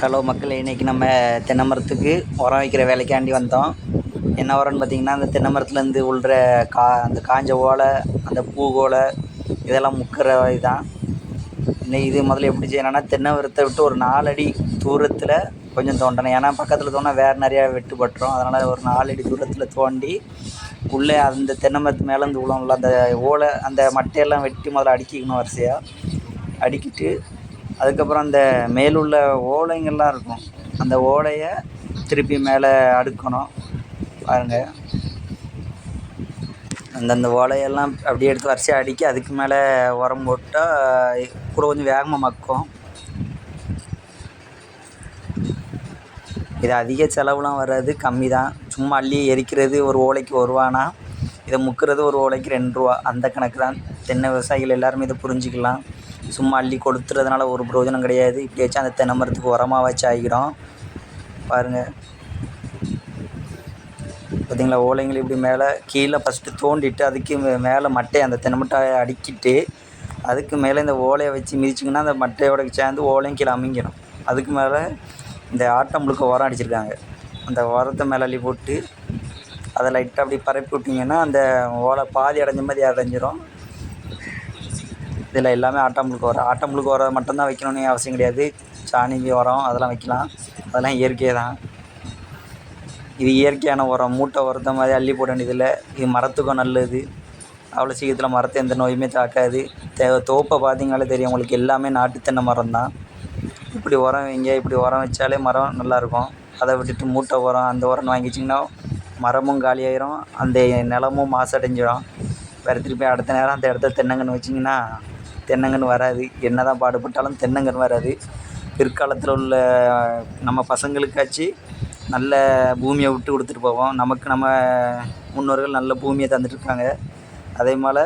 Hello மக்களே. இன்றைக்கி நம்ம தென்னை மரத்துக்கு உரம் வைக்கிற வேலைக்காண்டி வந்தோம். என்ன உரம்னு பார்த்திங்கன்னா அந்த தென்னை மரத்துலேருந்து உள்ற கா அந்த காஞ்ச ஓலை அந்த பூகோலை இதெல்லாம் முக்கிற இதுதான் இன்றைக்கி இது முதல்ல எப்படி செய்யணும்னா தென்னை மரத்தை விட்டு ஒரு நாலு அடி தூரத்தில் கொஞ்சம் தோண்டணும். ஏன்னா பக்கத்தில் தோண்டினா வேறு நிறையா வெட்டுப்பட்டுரும். அதனால் ஒரு நாலு அடி தூரத்தில் தோண்டி உள்ளே அந்த தென்னை மரத்து மேலே இந்த உள்ள அந்த ஓலை அந்த மட்டையெல்லாம் வெட்டி முதல்ல அடிக்கிக்கணும் வரிசையாக அடிக்கிட்டு அதுக்கப்புறம் அந்த மேலுள்ள ஓலைங்கள்லாம் இருக்கும். அந்த ஓலையை திருப்பி மேலே அடுக்கணும். பாருங்கள் அந்தந்த ஓலையெல்லாம் அப்படியே எடுத்து வரிசையாக அடிக்க அதுக்கு மேலே உரம் போட்டால் கூட கொஞ்சம் வேகமாக மக்கும். இது அதிக செலவுலாம் வராது கம்மி தான் சும்மா அள்ளி எரிக்கிறது ஒரு ஓலைக்கு ஒரு இதை முக்கிறது ஒரு ஓலைக்கு ரெண்டு ரூபா. அந்த கணக்கு தான் தென்னை விவசாயிகள் எல்லாருமே இதை புரிஞ்சுக்கலாம். சும்மா அள்ளி கொடுத்துறதுனால ஒரு பிரயோஜனம் கிடையாது. இப்படி வச்சு அந்த தென்னை மரத்துக்கு உரமாக வச்சு ஆகிக்கிறோம் பாருங்கள் பார்த்தீங்களா ஓலைங்களை இப்படி மேலே கீழே ஃபஸ்ட்டு தோண்டிட்டு அதுக்கு மே- மேலே மட்டையை அந்த தென்னை அடிக்கிட்டு அதுக்கு மேலே இந்த ஓலையை வச்சு மிதிச்சிங்கன்னா அந்த மட்டையோட சேர்ந்து ஓலையும் கீழே அமைங்கிடும். அதுக்கு மேலே இந்த ஆட்டம் முழுக்க உரம் அடிச்சிருக்காங்க. அந்த உரத்தை மேலே அள்ளி போட்டு அதை லைட்டாக அப்படி பரப்பி விட்டிங்கன்னா அந்த ஓலை பாதி அடைஞ்ச மாதிரி அடைஞ்சிரும். இதில் எல்லாமே ஆட்டாம்புழுக்கு உரம் ஆட்டாம்புழுக்கு உரம் மட்டும்தான் வைக்கணும்னு அவசியம் கிடையாது. சாணி உரம் அதெல்லாம் வைக்கலாம். அதெல்லாம் இயற்கை தான். இது இயற்கையான உரம். மூட்டை உரத்த மாதிரி அள்ளி போட வேண்டியதில்லை. இது மரத்துக்கும் நல்லது. அவ்வளோ சீக்கிரத்தில் மரத்தை எந்த நோயுமே தாக்காது. தே தோப்பை பார்த்தீங்கனாலே தெரியும். உங்களுக்கு எல்லாமே நாட்டு தென்னை மரம் தான். இப்படி உரம் வைங்க. இப்படி உரம் வச்சாலே மரம் நல்லாயிருக்கும். அதை விட்டுட்டு மூட்டை உரம் அந்த உரம்னு வாங்கிச்சிங்கன்னா மரமும் காலியாயிரும். அந்த நிலமும் மாசடைஞ்சிடும். வேறு திருப்பி அடுத்த நேரம் அந்த இடத்துல தென்னங்கன்று வச்சிங்கன்னா தென்னங்கன்று வராது. என்ன தான் பாடுபட்டாலும் தென்னங்கன்று வராது. பிற்காலத்தில் உள்ள நம்ம பசங்களுக்காச்சு நல்ல பூமியை விட்டு கொடுத்துட்டு போவோம். நமக்கு நம்ம முன்னோர்கள் நல்ல பூமியை தந்துட்டுருக்காங்க. அதே போல்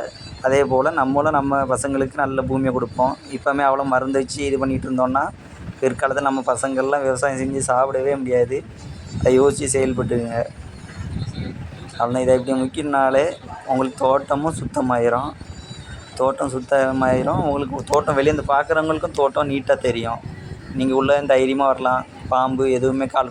அதே போல் நம்மளும் நம்ம பசங்களுக்கு நல்ல பூமியை கொடுப்போம். இப்போமே அவ்வளோ மருந்து வச்சு இது பண்ணிகிட்டு இருந்தோன்னா பிற்காலத்தில் நம்ம பசங்கள்லாம் விவசாயம் செஞ்சு சாப்பிடவே முடியாது. அதை யோசித்து செயல்பட்டுங்க அவ்வளோ இதை இப்படி முக்கியனாலே உங்களுக்கு தோட்டமும் சுத்தமாயிரும். தோட்டம் சுத்தமாயிரும். உங்களுக்கு தோட்டம் வெளியேருந்து பார்க்குறவங்களுக்கும் தோட்டம் நீட்டாக தெரியும். நீங்கள் உள்ளே தைரியமாக வரலாம். பாம்பு எதுவுமே கால்